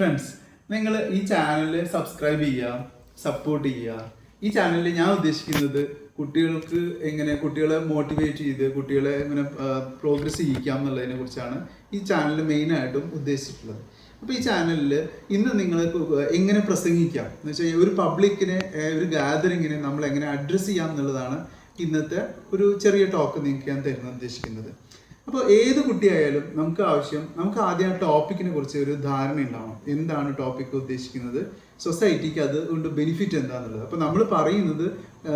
Friends നിങ്ങൾ ഈ channel subscribe ചെയ്യുക സപ്പോർട്ട് ചെയ്യുക. ഈ ചാനലിൽ ഞാൻ ഉദ്ദേശിക്കുന്നത് കുട്ടികൾക്ക് എങ്ങനെ കുട്ടികളെ മോട്ടിവേറ്റ് ചെയ്ത് കുട്ടികളെ എങ്ങനെ പ്രോഗ്രസ് ചെയ്യിക്കാം എന്നുള്ളതിനെ കുറിച്ചാണ് ഈ ചാനൽ മെയിനായിട്ടും ഉദ്ദേശിച്ചിട്ടുള്ളത്. അപ്പോൾ ഈ ചാനലിൽ ഇന്ന് നിങ്ങൾ എങ്ങനെ പ്രസംഗിക്കാം? എന്ന് വെച്ചാൽ ഒരു പബ്ലിക്കിനെ ഒരു ഗാദറിങ്ങിനെ നമ്മൾ എങ്ങനെ അഡ്രസ്സ് ചെയ്യാം എന്നുള്ളതാണ് ഇന്നത്തെ ഒരു ചെറിയ ടോക്ക് നിങ്ങൾക്ക് ഞാൻ തരുന്ന ഉദ്ദേശിക്കുന്നത്. അപ്പോൾ ഏത് കുട്ടിയായാലും നമുക്ക് ആവശ്യം നമുക്ക് ആദ്യം ആ ടോപ്പിക്കിനെ കുറിച്ച് ഒരു ധാരണ ഉണ്ടാവണം. എന്താണ് ടോപ്പിക് ഉദ്ദേശിക്കുന്നത്? സൊസൈറ്റിക്ക് അത് കൊണ്ട് ബെനിഫിറ്റ് എന്താണെന്നുള്ളത് അപ്പോൾ നമ്മൾ പറയുന്നത്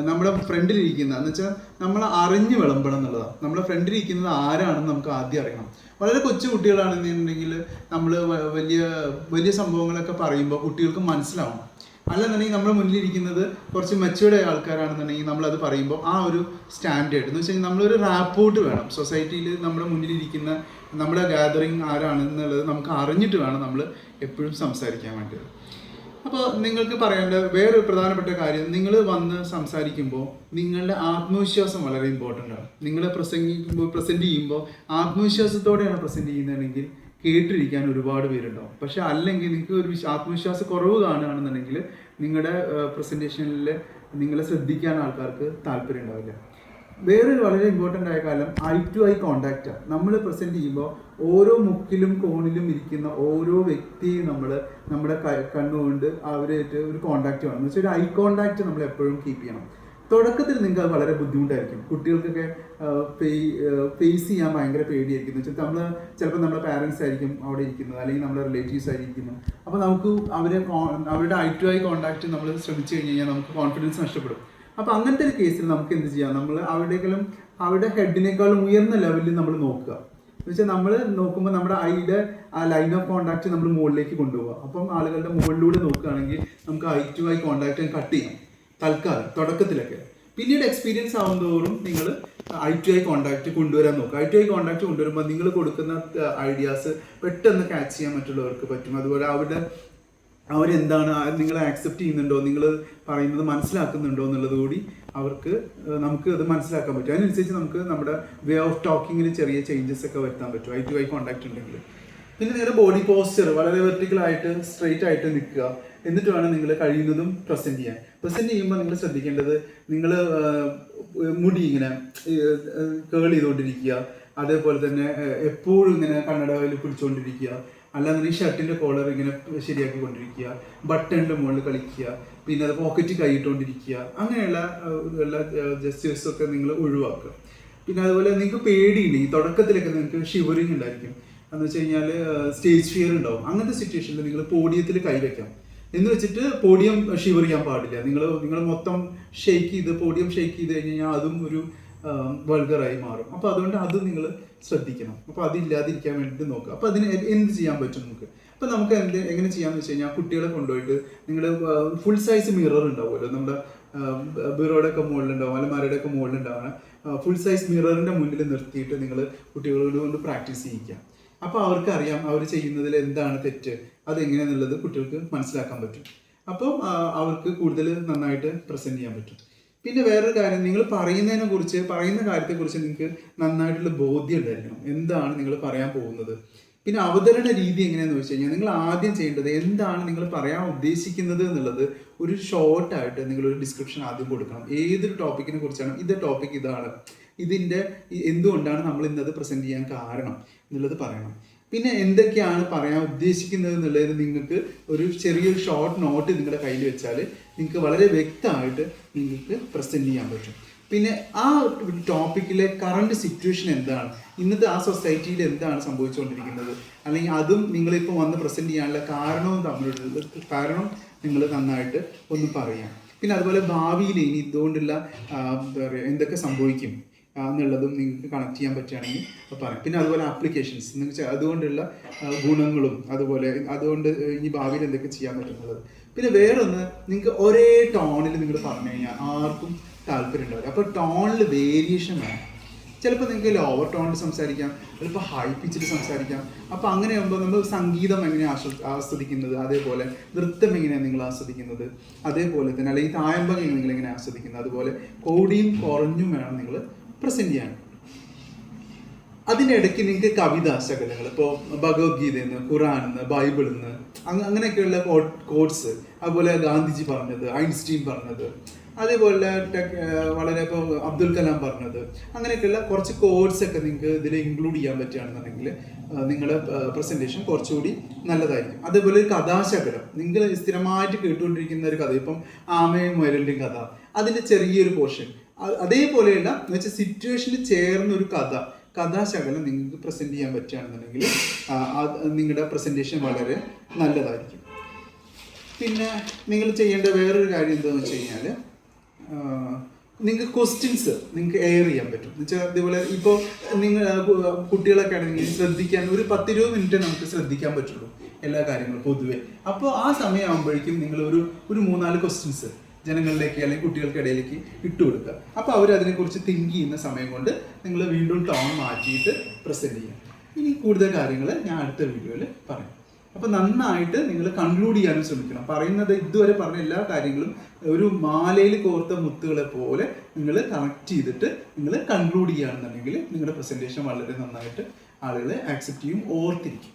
നമ്മുടെ ഫ്രണ്ടിലിരിക്കുന്ന എന്ന് വെച്ചാൽ നമ്മൾ അറിഞ്ഞ് വിളമ്പണം എന്നുള്ളതാണ് നമ്മുടെ ഫ്രണ്ടിലിരിക്കുന്നത് ആരാണെന്ന് നമുക്ക് ആദ്യം അറിയണം. വളരെ കൊച്ചു കുട്ടികളാണെന്നുണ്ടെങ്കിൽ നമ്മൾ വലിയ വലിയ സംഭവങ്ങളൊക്കെ പറയുമ്പോൾ കുട്ടികൾക്ക് മനസ്സിലാവണം. അല്ലെന്നുണ്ടെങ്കിൽ നമ്മുടെ മുന്നിലിരിക്കുന്നത് കുറച്ച് മെച്ചുവേർഡ് ആൾക്കാരാണെന്നുണ്ടെങ്കിൽ നമ്മളത് പറയുമ്പോൾ ആ ഒരു സ്റ്റാൻഡേർഡ് എന്ന് വെച്ചാൽ നമ്മളൊരു റാപ്പോർട്ട് വേണം. സൊസൈറ്റിയിൽ നമ്മുടെ മുന്നിലിരിക്കുന്ന നമ്മുടെ ഗാദറിങ് ആരാണെന്നുള്ളത് നമുക്ക് അറിഞ്ഞിട്ട് വേണം നമ്മൾ എപ്പോഴും സംസാരിക്കാൻ വേണ്ടത് അപ്പോൾ നിങ്ങൾക്ക് പറയേണ്ട വേറൊരു പ്രധാനപ്പെട്ട കാര്യം നിങ്ങൾ വന്ന് സംസാരിക്കുമ്പോൾ നിങ്ങളുടെ ആത്മവിശ്വാസം വളരെ ഇമ്പോർട്ടന്റ് ആണ്. നിങ്ങളെ പ്രസംഗിക്കുമ്പോൾ പ്രസന്റ് ചെയ്യുമ്പോൾ ആത്മവിശ്വാസത്തോടെയാണ് പ്രസന്റ് ചെയ്യുന്നതെങ്കിൽ കേട്ടിരിക്കാൻ ഒരുപാട് പേരുണ്ടാവും. പക്ഷെ അല്ലെങ്കിൽ നിങ്ങൾക്ക് ഒരു വിശ്വ- ആത്മവിശ്വാസ കുറവ് കാണുകയാണെന്നുണ്ടെങ്കിൽ നിങ്ങളുടെ പ്രസന്റേഷനിൽ നിങ്ങളെ ശ്രദ്ധിക്കാൻ ആൾക്കാർക്ക് താല്പര്യം ഉണ്ടാവില്ല. വേറൊരു വളരെ ഇമ്പോർട്ടന്റ് ആയ കാലം ഐ ടു ഐ കോണ്ടാക്റ്റ് നമ്മൾ പ്രസന്റ് ചെയ്യുമ്പോൾ ഓരോ മുക്കിലും കോണിലും ഇരിക്കുന്ന ഓരോ വ്യക്തിയും നമ്മൾ നമ്മുടെ കണ്ണുകൊണ്ട് അവരായിട്ട് ഒരു കോണ്ടാക്റ്റ് വേണം. എന്ന് വെച്ചാൽ ഒരു ഐ കോണ്ടാക്റ്റ് നമ്മൾ എപ്പോഴും കീപ്പ് ചെയ്യണം. തുടക്കത്തിൽ നിങ്ങൾക്ക് വളരെ ബുദ്ധിമുട്ടായിരിക്കും. കുട്ടികൾക്കൊക്കെ ഫേസ് ചെയ്യാൻ ഭയങ്കര പേടിയായിരിക്കും. എന്ന് വെച്ചാൽ നമ്മൾ ചിലപ്പോൾ നമ്മുടെ പാരൻസ് ആയിരിക്കും അവിടെ ഇരിക്കുന്നത് അല്ലെങ്കിൽ നമ്മുടെ റിലേറ്റീവ്സ് ആയിരിക്കുന്നത് അപ്പോൾ നമുക്ക് അവരെ അവരുടെ ഐ ടു ഐ കോണ്ടാക്ട് നമ്മൾ ശ്രമിച്ചു കഴിഞ്ഞ് കഴിഞ്ഞാൽ നമുക്ക് കോൺഫിഡൻസ് നഷ്ടപ്പെടും. അപ്പോൾ അങ്ങനത്തെ ഒരു കേസിൽ നമുക്ക് എന്ത് ചെയ്യാം? നമ്മൾ അവരുടെയെങ്കിലും അവരുടെ ഹെഡിനേക്കാളും ഉയർന്ന ലെവലിൽ നമ്മൾ നോക്കുക. എന്ന് വെച്ചാൽ നമ്മൾ നോക്കുമ്പോൾ നമ്മുടെ ഐയുടെ ആ ലൈൻ ഓഫ് കോണ്ടാക്ട് നമ്മൾ മുകളിലേക്ക് കൊണ്ടുപോകുക അപ്പം ആളുകളുടെ മുകളിലൂടെ നോക്കുകയാണെങ്കിൽ നമുക്ക് eye to eye contact cut ചെയ്യാം. തൽക്കാലം തുടക്കത്തിലൊക്കെ. പിന്നീട് എക്സ്പീരിയൻസ് ആവുന്നതോറും നിങ്ങൾ ഐ ടു ഐ കോണ്ടാക്ട് കൊണ്ടുവരാൻ നോക്കുക. ഐ ടു ഐ കോണ്ടാക്ട് കൊണ്ടുവരുമ്പോൾ നിങ്ങൾ കൊടുക്കുന്ന ഐഡിയാസ് പെട്ടെന്ന് ക്യാച്ച് ചെയ്യാൻ മറ്റുള്ളവർക്ക് പറ്റും. അതുപോലെ അവരുടെ അവരെന്താണ് നിങ്ങളെ ആക്സെപ്റ്റ് ചെയ്യുന്നുണ്ടോ നിങ്ങൾ പറയുന്നത് മനസ്സിലാക്കുന്നുണ്ടോ എന്നുള്ളത് കൂടി അവർക്ക് നമുക്ക് അത് മനസ്സിലാക്കാൻ പറ്റും. അതിനനുസരിച്ച് നമുക്ക് നമ്മുടെ വേ ഓഫ് ടോക്കിങ്ങിൽ ചെറിയ ചേഞ്ചസ് ഒക്കെ വരുത്താൻ പറ്റും. ഐ ടു ഐ കോണ്ടാക്ട് ഉണ്ടെങ്കിൽ. പിന്നെ നിങ്ങളുടെ ബോഡി പോസ്ചർ വളരെ വെർട്ടിക്കൽ ആയിട്ട് സ്ട്രെയിറ്റ് ആയിട്ട് നിൽക്കുക. എന്നിട്ട് വേണം നിങ്ങൾ കഴിയുന്നതും പ്രസന്റ് ചെയ്യാൻ. പ്രസന്റ് ചെയ്യുമ്പോൾ നിങ്ങൾ ശ്രദ്ധിക്കേണ്ടത് നിങ്ങൾ മുടി ഇങ്ങനെ കേൾ ചെയ്തുകൊണ്ടിരിക്കുക. അതേപോലെ തന്നെ എപ്പോഴും ഇങ്ങനെ കണ്ണടയിൽ പിടിച്ചുകൊണ്ടിരിക്കുക. അല്ലാതെ ഈ ഷർട്ടിന്റെ കോളർ ഇങ്ങനെ ശരിയാക്കി കൊണ്ടിരിക്കുക ബട്ടണിന്റെ മുകളിൽ കളിക്കുക. പിന്നെ അത് പോക്കറ്റ് കൈയിട്ടുകൊണ്ടിരിക്കുക. അങ്ങനെയുള്ള ഉള്ള ജസ്റ്റേഴ്സും ഒക്കെ നിങ്ങൾ ഒഴിവാക്കുക. പിന്നെ അതുപോലെ നിങ്ങൾക്ക് പേടിയുണ്ടെങ്കിൽ തുടക്കത്തിലൊക്കെ നിങ്ങൾക്ക് ഷിവറിങ് ഉണ്ടായിരിക്കും. എന്ന് വെച്ച് കഴിഞ്ഞാൽ സ്റ്റേജ് ഫിയർ ഉണ്ടാവും. അങ്ങനത്തെ സിറ്റുവേഷനിൽ നിങ്ങൾ പോഡിയത്തിൽ കൈവയ്ക്കാം എന്ന് വെച്ചിട്ട് പോഡിയം ഷിവർ ചെയ്യാൻ പാടില്ല. നിങ്ങൾ നിങ്ങൾ മൊത്തം ഷെയ്ക്ക് ചെയ്ത് പോഡിയം ഷെയ്ക്ക് ചെയ്ത് കഴിഞ്ഞ് കഴിഞ്ഞാൽ അതും ഒരു വൾഗറായി മാറും. അപ്പോൾ അതുകൊണ്ട് അത് നിങ്ങൾ ശ്രദ്ധിക്കണം. അപ്പോൾ അതില്ലാതിരിക്കാൻ വേണ്ടിയിട്ട് നോക്കുക. അപ്പോൾ അതിന് എന്ത് ചെയ്യാൻ പറ്റും നമുക്ക്? അപ്പോൾ നമുക്ക് എന്ത് എങ്ങനെ ചെയ്യാമെന്ന് വെച്ച് കഴിഞ്ഞാൽ കുട്ടികളെ കൊണ്ടുപോയിട്ട് നിങ്ങൾ ഫുൾ സൈസ് മിറർ ഉണ്ടാവുമല്ലോ. നമ്മുടെ ബീറോയുടെ ഒക്കെ മുകളിലുണ്ടാവും അലമാരയുടെ ഒക്കെ മുകളിലുണ്ടാവുന്ന ഫുൾ സൈസ് മിററിന്റെ മുന്നിൽ നിർത്തിയിട്ട് നിങ്ങൾ കുട്ടികളോട് കൊണ്ട് പ്രാക്ടീസ് ചെയ്യിക്കുക. അപ്പോൾ അവർക്ക് അറിയാം അവർ ചെയ്യുന്നതിൽ എന്താണ് തെറ്റ്. അതെങ്ങനെയെന്നുള്ളത് കുട്ടികൾക്ക് മനസ്സിലാക്കാൻ പറ്റും. അപ്പോൾ അവർക്ക് കൂടുതൽ നന്നായിട്ട് പ്രസന്റ് ചെയ്യാൻ പറ്റും. പിന്നെ വേറൊരു കാര്യം നിങ്ങൾ പറയുന്നതിനെ കുറിച്ച് പറയുന്ന കാര്യത്തെക്കുറിച്ച് നിങ്ങൾക്ക് നന്നായിട്ടുള്ള ബോധ്യം ഉണ്ടായിരിക്കണം. എന്താണ് നിങ്ങൾ പറയാൻ പോകുന്നത്? പിന്നെ അവതരണ രീതി എങ്ങനെയാണെന്ന് വെച്ച് കഴിഞ്ഞാൽ നിങ്ങൾ ആദ്യം ചെയ്യേണ്ടത് എന്താണ് നിങ്ങൾ പറയാൻ ഉദ്ദേശിക്കുന്നത് എന്നുള്ളത് ഒരു ഷോർട്ടായിട്ട് നിങ്ങളൊരു ഡിസ്ക്രിപ്ഷൻ ആദ്യം കൊടുക്കണം. ഏതൊരു ടോപ്പിക്കിനെ കുറിച്ചാണ് ഇത് ടോപ്പിക് ഇതാണ്. ഇതിന്റെ എന്തുകൊണ്ടാണ് നമ്മൾ ഇന്നത് പ്രസന്റ് ചെയ്യാൻ കാരണം എന്നുള്ളത് പറയണം. പിന്നെ എന്തൊക്കെയാണ് പറയാൻ ഉദ്ദേശിക്കുന്നത് എന്നുള്ളത് നിങ്ങൾക്ക് ഒരു ചെറിയൊരു ഷോർട്ട് നോട്ട് നിങ്ങളുടെ കയ്യിൽ വെച്ചാൽ നിങ്ങൾക്ക് വളരെ വ്യക്തമായിട്ട് നിങ്ങൾക്ക് പ്രസന്റ് ചെയ്യാൻ പറ്റും. പിന്നെ ആ ടോപ്പിക്കിലെ കറണ്ട് സിറ്റുവേഷൻ എന്താണ്? ഇന്നത്തെ ആ സൊസൈറ്റിയിൽ എന്താണ് സംഭവിച്ചുകൊണ്ടിരിക്കുന്നത്? അല്ലെങ്കിൽ അതും നിങ്ങളിപ്പോൾ വന്ന് പ്രസന്റ് ചെയ്യാനുള്ള കാരണവും തമ്മിലുള്ള കാരണം നിങ്ങൾ നന്നായിട്ട് ഒന്ന് പറയാം. പിന്നെ അതുപോലെ ഭാവിയിൽ ഇനി ഇതുകൊണ്ടുള്ള എന്താ പറയുക എന്തൊക്കെ സംഭവിക്കും? എന്നുള്ളതും നിങ്ങൾക്ക് കണക്ട് ചെയ്യാൻ പറ്റുകയാണെങ്കിൽ പറയാം. പിന്നെ അതുപോലെ ആപ്ലിക്കേഷൻസ് നിങ്ങൾക്ക് അതുകൊണ്ടുള്ള ഗുണങ്ങളും അതുപോലെ അതുകൊണ്ട് ഇനി ഭാവിയിൽ എന്തൊക്കെ ചെയ്യാൻ പറ്റുന്നത് പിന്നെ വേറൊന്ന് നിങ്ങൾക്ക് ഒരേ ടോണിൽ നിങ്ങൾ പറഞ്ഞു കഴിഞ്ഞാൽ ആർക്കും താല്പര്യം ഉണ്ടാവില്ല. അപ്പോൾ ടോണിൽ വേരിയേഷൻ വേണം. ചിലപ്പോൾ നിങ്ങൾക്ക് ലോവർ ടോണിൽ സംസാരിക്കാം ചിലപ്പോൾ ഹൈ പിച്ചിൽ സംസാരിക്കാം. അപ്പോൾ അങ്ങനെ ആകുമ്പോൾ നമ്മൾ സംഗീതം എങ്ങനെ ആസ്വ ആസ്വദിക്കുന്നത് അതേപോലെ നൃത്തം എങ്ങനെയാണ് നിങ്ങൾ ആസ്വദിക്കുന്നത് അതേപോലെ തന്നെ അല്ലെങ്കിൽ തായമ്പം നിങ്ങൾ എങ്ങനെ ആസ്വദിക്കുന്നത് അതുപോലെ കോടിയും കുറഞ്ഞും വേണം നിങ്ങൾ പ്രസന്റ് ചെയ്യാൻ അതിനിടയ്ക്ക് നിങ്ങൾക്ക് കവിതാ ശകലങ്ങൾ ഇപ്പോൾ ഭഗവത്ഗീതയിൽ നിന്ന് ഖുറാനിൽ നിന്ന് ബൈബിളിൽ നിന്ന് അങ്ങ- അങ്ങനെയൊക്കെയുള്ള കോഡ്സ് അതുപോലെ ഗാന്ധിജി പറഞ്ഞത് ഐൻസ്റ്റീൻ പറഞ്ഞത് അതേപോലെ വളരെ ഇപ്പോൾ അബ്ദുൽ കലാം പറഞ്ഞത് അങ്ങനെയൊക്കെയുള്ള കുറച്ച് കോഡ്സ് ഒക്കെ നിങ്ങൾക്ക് ഇതിൽ ഇൻക്ലൂഡ് ചെയ്യാൻ പറ്റുകയാണെന്നുണ്ടെങ്കിൽ നിങ്ങളുടെ പ്രസന്റേഷൻ കുറച്ചുകൂടി നല്ലതായിരിക്കും. അതേപോലെ ഒരു കഥാശകലം. നിങ്ങൾ സ്ഥിരമായിട്ട് കേട്ടുകൊണ്ടിരിക്കുന്ന ഒരു കഥ ഇപ്പം ആമയും മുയലിന്റെയും കഥ. അതിന്റെ ചെറിയൊരു പോർഷൻ അതേപോലെയുള്ള എന്ന് വെച്ചാൽ സിറ്റുവേഷനിൽ ചേർന്ന ഒരു കഥ കഥാശകലം നിങ്ങൾക്ക് പ്രസന്റ് ചെയ്യാൻ പറ്റുകയാണെന്നുണ്ടെങ്കിൽ നിങ്ങളുടെ പ്രസന്റേഷൻ വളരെ നല്ലതായിരിക്കും. പിന്നെ നിങ്ങൾ ചെയ്യേണ്ട വേറൊരു കാര്യം എന്താണെന്ന് വെച്ച് കഴിഞ്ഞാൽ നിങ്ങൾക്ക് ക്വസ്റ്റ്യൻസ് നിങ്ങൾക്ക് എയർ ചെയ്യാൻ പറ്റും. എന്ന് വെച്ചാൽ അതേപോലെ ഇപ്പോൾ നിങ്ങൾ കുട്ടികളൊക്കെ ആണെങ്കിൽ ശ്രദ്ധിക്കാൻ ഒരു പത്തിരുപത് മിനിറ്റ് നമുക്ക് ശ്രദ്ധിക്കാൻ പറ്റുള്ളൂ എല്ലാ കാര്യങ്ങളും പൊതുവെ. അപ്പോൾ ആ സമയമാകുമ്പോഴേക്കും നിങ്ങൾ ഒരു ഒരു മൂന്നാൽ ക്വസ്റ്റ്യൻസ് ജനങ്ങളിലേക്ക് അല്ലെങ്കിൽ കുട്ടികൾക്കിടയിലേക്ക് ഇട്ടു കൊടുക്കുക അപ്പോൾ അവർ അതിനെക്കുറിച്ച് തിങ്ക് ചെയ്യുന്ന സമയം കൊണ്ട് നിങ്ങൾ വീണ്ടും ടോൺ മാറ്റിയിട്ട് പ്രസന്റ് ചെയ്യുക. ഇനി കൂടുതൽ കാര്യങ്ങൾ ഞാൻ അടുത്ത വീഡിയോയിൽ പറയാം. അപ്പോൾ നന്നായിട്ട് നിങ്ങൾ കൺക്ലൂഡ് ചെയ്യാനും ശ്രമിക്കണം. പറയുന്നത് ഇതുവരെ പറഞ്ഞ എല്ലാ കാര്യങ്ങളും ഒരു മാലയിൽ കോർത്ത മുത്തുകളെ പോലെ നിങ്ങൾ കണക്ട് ചെയ്തിട്ട് നിങ്ങൾ കൺക്ലൂഡ് ചെയ്യുകയാണെന്നുണ്ടെങ്കിൽ നിങ്ങളുടെ പ്രസന്റേഷൻ വളരെ നന്നായിട്ട് ആളുകളെ ആക്സെപ്റ്റ് ചെയ്യും ഓർത്തിരിക്കും.